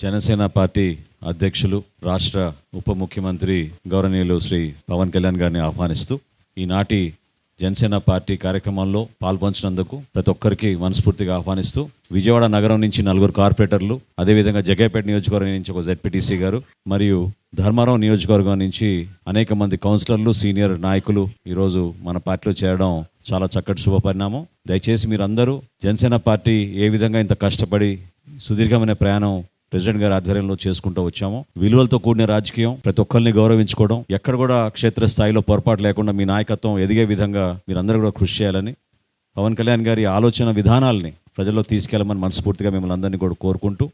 Janasena party అధ్యక్షులు రాష్ట్ర ఉప ముఖ్యమంత్రి గౌరవనీయులు శ్రీ పవన్ కళ్యాణ్ గారిని ఆహ్వానిస్తూ ఈనాటి జనసేన పార్టీ కార్యక్రమంలో పాల్పంచినందుకు ప్రతి ఒక్కరికి మనస్ఫూర్తిగా ఆహ్వానిస్తూ విజయవాడ నగరం నుంచి నలుగురు కార్పొరేటర్లు అదేవిధంగా జగైపేట నియోజకవర్గం నుంచి ఒక జెడ్పీటీసీ గారు మరియు ధర్మారం నియోజకవర్గం నుంచి అనేక మంది కౌన్సిలర్లు సీనియర్ నాయకులు ఈరోజు మన పార్టీలో చేరడం చాలా చక్కటి శుభపరిణామం దయచేసి మీరందరూ జనసేన పార్టీ ఏ విధంగా ఇంత కష్టపడి సుదీర్ఘమైన ప్రయాణం ప్రెసిడెంట్ గారి ఆధ్వర్యంలో చేసుకుంటూ వచ్చాము. విలువలతో కూడిన రాజకీయం ప్రతి ఒక్కరిని గౌరవించుకోవడం ఎక్కడ కూడా క్షేత్ర స్థాయిలో పొరపాటు లేకుండా మీ నాయకత్వం ఎదిగే విధంగా మీరందరూ కూడా కృషి చేయాలని పవన్ కళ్యాణ్ గారి ఆలోచన విధానాల్ని ప్రజల్లో తీసుకెళ్ళమని మనస్ఫూర్తిగా మిమ్మల్ని అందరినీ కూడా కోరుకుంటూ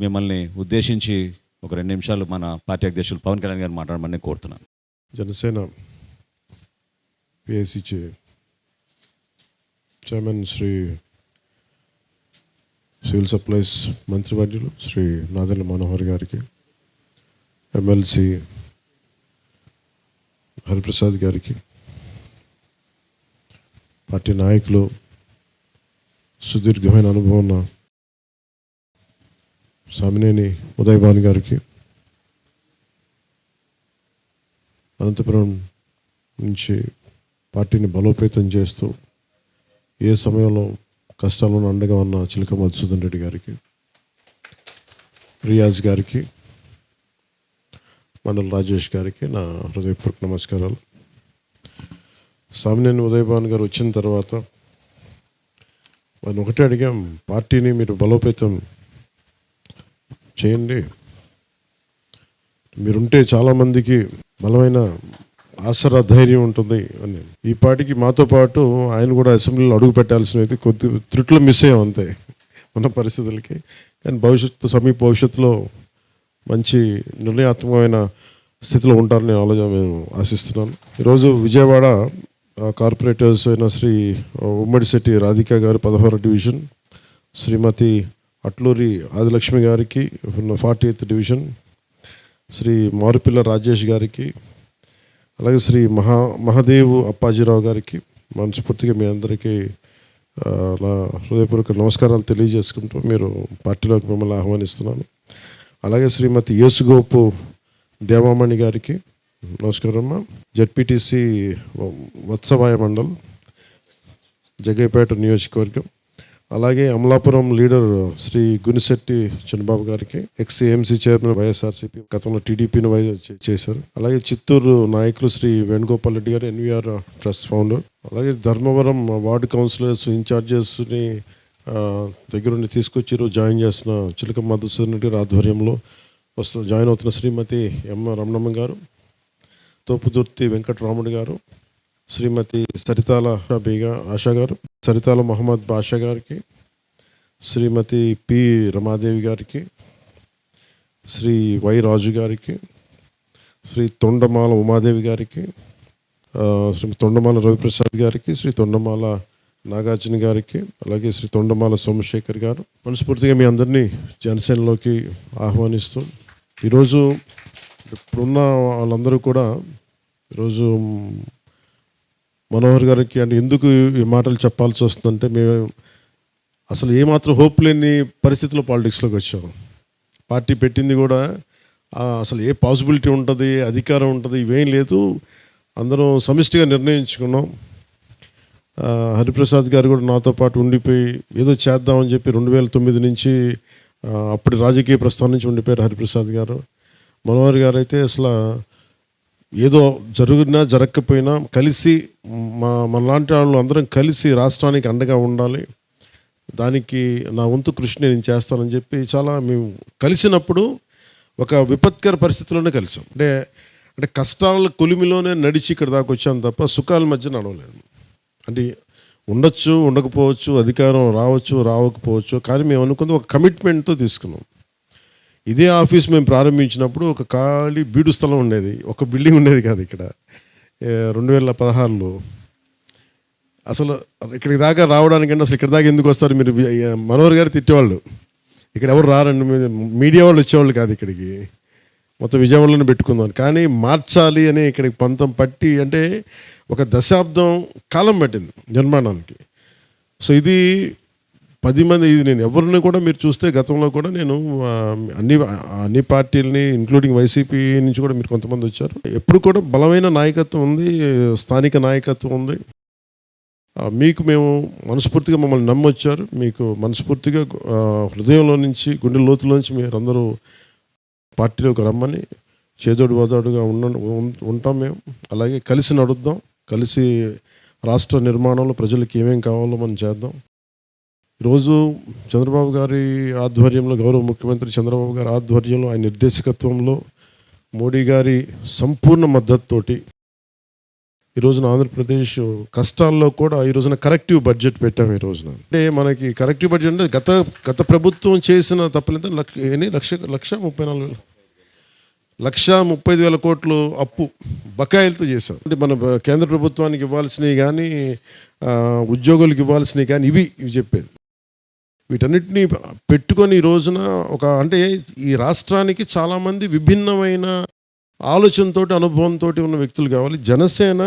మిమ్మల్ని ఉద్దేశించి ఒక రెండు నిమిషాలు మన పార్టీ అధ్యక్షులు పవన్ కళ్యాణ్ గారు మాట్లాడమని కోరుతున్నాను. జనసేన పిఐసి చే చైర్మన్ శ్రీ సివిల్ సప్లైస్ మంత్రివర్యులు శ్రీ నాదెల్ల మనోహర్ గారికి ఎమ్మెల్సీ హరిప్రసాద్ గారికి పార్టీ నాయకులు సుదీర్ఘమైన అనుభవం ఉన్న సామినేని ఉదయభాన్ గారికి అనంతపురం నుంచి పార్టీని బలోపేతం చేస్తూ ఏ సమయంలో కష్టాలను అండగా ఉన్న చిలక మధుసూదన్ రెడ్డి గారికి రియాజ్ గారికి మండల రాజేష్ గారికి నా హృదయపూర్వక నమస్కారాలు. సామినేని ఉదయభాన్ గారు వచ్చిన తర్వాత వారిని ఒకటే అడిగాం పార్టీని మీరు బలోపేతం చేయండి. మీరుంటే చాలామందికి బలమైన ఆసరా ధైర్యం ఉంటుంది అని. ఈ పాటికి మాతో పాటు ఆయన కూడా అసెంబ్లీలో అడుగు పెట్టాల్సినవి కొద్ది త్రుట్లు మిస్ అయ్యాం అంతే ఉన్న పరిస్థితులకి. కానీ భవిష్యత్తు సమీప భవిష్యత్తులో మంచి నిర్ణయాత్మకమైన స్థితిలో ఉంటారని ఆలోచన మేము ఆశిస్తున్నాను ఈరోజు విజయవాడ కార్పొరేటర్స్ అయిన శ్రీ ఉమ్మడి శెట్టి రాధిక గారు పదహారు డివిజన్ శ్రీమతి అట్లూరి ఆదిలక్ష్మి గారికి forty eighth division Shri Marupilla Rajesh గారికి అలాగే శ్రీ మహా మహాదేవ్ అప్పాజీరావు గారికి మనస్ఫూర్తిగా మీ అందరికీ నా హృదయపూర్వక నమస్కారాలు తెలియజేసుకుంటూ మీరు పార్టీలోకి మిమ్మల్ని ఆహ్వానిస్తున్నాను. అలాగే శ్రీమతి యేసుగోపు దేవామణి గారికి నమస్కారం అమ్మా. జడ్పీటీసీ వత్సవాయ మండల్ జగైపేట నియోజకవర్గం. అలాగే అమలాపురం లీడర్ శ్రీ గునిశెట్టి చంద్రబాబు గారికి ఎక్స్ ఏఎంసీ చైర్మన్ వైఎస్ఆర్సీపీ గతంలో టీడీపీని వై చేశారు. అలాగే చిత్తూరు నాయకులు శ్రీ వేణుగోపాల్ రెడ్డి గారు ఎన్వీఆర్ ట్రస్ట్ ఫౌండర్. అలాగే ధర్మవరం వార్డు కౌన్సిలర్స్ ఇన్ఛార్జెస్ని దగ్గరుండి తీసుకొచ్చారు జాయిన్ చేసిన చిలక మధుసూదన్ రెడ్డి గారి ఆధ్వర్యంలో వస్తు జాయిన్ అవుతున్న శ్రీమతి ఎం రమణమ్మ గారు తోపుదుర్తి వెంకటరాముడు గారు శ్రీమతి సరితాల బీగా ఆశా గారు సరితాల మహమ్మద్ బాషా గారికి శ్రీమతి పి రమాదేవి గారికి శ్రీ వై రాజు గారికి శ్రీ తొండమాల ఉమాదేవి గారికి శ్రీ తొండమాల రవిప్రసాద్ గారికి శ్రీ తొండమాల నాగార్జున గారికి అలాగే శ్రీ తొండమాల సోమశేఖర్ గారు మనస్ఫూర్తిగా మీ అందరినీ జనసేనలోకి ఆహ్వానిస్తూ ఈరోజు ఇప్పుడున్న వాళ్ళందరూ కూడా ఈరోజు మనోహర్ గారికి అంటే ఎందుకు ఈ మాటలు చెప్పాల్సి వస్తుందంటే మేము అసలు ఏమాత్రం హోప్ లేని పరిస్థితిలో పాలిటిక్స్లోకి వచ్చాము పార్టీ పెట్టింది కూడా అసలు ఏ పాసిబిలిటీ ఉంటుంది అధికారం ఉంటుంది ఇవేం లేదు. అందరం సమిష్టిగా నిర్ణయించుకున్నాం. హరిప్రసాద్ గారు కూడా నాతో పాటు ఉండిపోయి ఏదో చేద్దామని చెప్పి రెండు వేల తొమ్మిది నుంచి అప్పటి రాజకీయ ప్రస్థానం నుంచి ఉండిపోయారు హరిప్రసాద్ గారు. మనోహర్ గారు అయితే అసలు ఏదో జరిగినా జరగకపోయినా కలిసి మా మనలాంటి వాళ్ళు అందరం కలిసి రాష్ట్రానికి అండగా ఉండాలి. దానికి నా వంతు కృషి నేను చేస్తానని చెప్పి చాలా మేము కలిసినప్పుడు ఒక విపత్కర పరిస్థితుల్లోనే కలిసాం. అంటే అంటే కష్టాల కొలిమిలోనే నడిచి ఇక్కడ దాకా వచ్చాను తప్ప సుఖాల మధ్య నడవలేదు. అంటే ఉండొచ్చు ఉండకపోవచ్చు అధికారం రావచ్చు రావకపోవచ్చు కానీ మేము అనుకుంది ఒక కమిట్మెంట్తో తీసుకున్నాం. ఇదే ఆఫీస్ మేము ప్రారంభించినప్పుడు ఒక ఖాళీ బీడు స్థలం ఉండేది. ఒక బిల్డింగ్ ఉండేది కాదు ఇక్కడ. రెండు వేల పదహారులో. అసలు ఇక్కడికి దాకా రావడానికంటే అసలు ఇక్కడ దాకా ఎందుకు వస్తారు మీరు? మనోహర్ గారు తిట్టేవాళ్ళు. ఇక్కడ ఎవరు రారండి? మీ- మీడియా వాళ్ళు వచ్చేవాళ్ళు కాదు ఇక్కడికి. మొత్తం విజయవాడలోనే పెట్టుకుందాం కానీ మార్చాలి అని ఇక్కడికి పంతం పట్టి అంటే ఒక దశాబ్దం కాలం పట్టింది నిర్మాణానికి. సో ఇది పది మంది ఇది నేను ఎవరిని కూడా మీరు చూస్తే గతంలో కూడా నేను అన్ని అన్ని పార్టీలని ఇంక్లూడింగ్ వైసీపీ నుంచి కూడా మీరు కొంతమంది వచ్చారు. ఎప్పుడు కూడా బలమైన నాయకత్వం ఉంది స్థానిక నాయకత్వం ఉంది. మీకు మేము మనస్ఫూర్తిగా మమ్మల్ని నమ్మొచ్చారు. మీకు మనస్ఫూర్తిగా హృదయంలో నుంచి గుండె లోతులో నుంచి పార్టీలోకి రమ్మని చేదోడు వాదోడుగా ఉన్న ఉంటాం మేము. అలాగే కలిసి నడుద్దాం. కలిసి రాష్ట్ర నిర్మాణంలో ప్రజలకు ఏమేం కావాలో మనం చేద్దాం. ఈరోజు చంద్రబాబు గారి ఆధ్వర్యంలో గౌరవ ముఖ్యమంత్రి చంద్రబాబు గారి ఆధ్వర్యంలో ఆయన నిర్దేశకత్వంలో మోడీ గారి సంపూర్ణ మద్దతుతోటి ఈ రోజున ఆంధ్రప్రదేశ్ కష్టాల్లో కూడా ఈ రోజున కరెక్టివ్ బడ్జెట్ పెట్టాము ఈ రోజున. అంటే మనకి కరెక్టివ్ బడ్జెట్ అంటే గత గత ప్రభుత్వం చేసిన తప్పులంతా? లక్ష ఎన్ని? లక్ష లక్ష ముప్పై నాలుగు వేలు. లక్ష ముప్పై ఐదు వేల కోట్లు అప్పు బకాయిలతో చేశాం. అంటే మన కేంద్ర ప్రభుత్వానికి ఇవ్వాల్సినవి కానీ ఉద్యోగులకు ఇవ్వాల్సినవి కానీ ఇవి ఇవి చెప్పేది. వీటన్నిటిని పెట్టుకొని ఈ రోజున ఒక అంటే ఈ రాష్ట్రానికి చాలామంది విభిన్నమైన ఆలోచనతో అనుభవంతో ఉన్న వ్యక్తులు కావాలి. జనసేన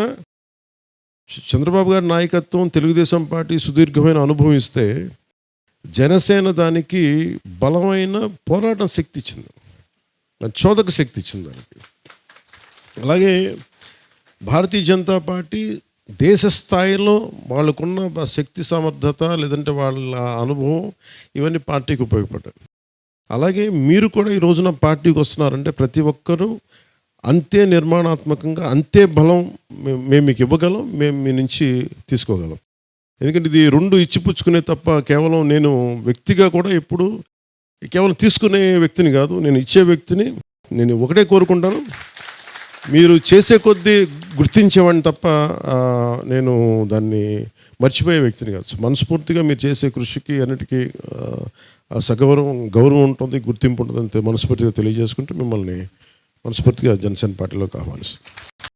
చంద్రబాబు గారి నాయకత్వం తెలుగుదేశం పార్టీ సుదీర్ఘమైన అనుభవం ఇస్తే జనసేన దానికి బలమైన పోరాట శక్తి ఇచ్చింది. చోదక శక్తి ఇచ్చింది దానికి. అలాగే భారతీయ జనతా పార్టీ దేశ స్థాయిలో వాళ్ళకున్న శక్తి సమర్థత లేదంటే వాళ్ళ అనుభవం ఇవన్నీ పార్టీకి ఉపయోగపడ్డాయి. అలాగే మీరు కూడా ఈ రోజున పార్టీకి వస్తున్నారంటే ప్రతి ఒక్కరూ అంతే నిర్మాణాత్మకంగా అంతే బలం మేము మేము మీకు ఇవ్వగలం మేము మీ నుంచి తీసుకోగలం. ఎందుకంటే ఇది రెండు ఇచ్చిపుచ్చుకునే తప్ప కేవలం నేను వ్యక్తిగా కూడా ఎప్పుడు కేవలం తీసుకునే వ్యక్తిని కాదు నేను ఇచ్చే వ్యక్తిని నేను ఒకటే కోరుకుంటాను. మీరు చేసే కొద్దీ గుర్తించేవాడిని తప్ప నేను దాన్ని మర్చిపోయే వ్యక్తిని కాదు. మనస్ఫూర్తిగా మీరు చేసే కృషికి అన్నిటికీ సగౌరవం గౌరవం ఉంటుంది గుర్తింపు ఉంటుంది అని మనస్ఫూర్తిగా తెలియజేసుకుంటూ మిమ్మల్ని మనస్ఫూర్తిగా జనసేన పార్టీలోకి ఆహ్వానిస్తాను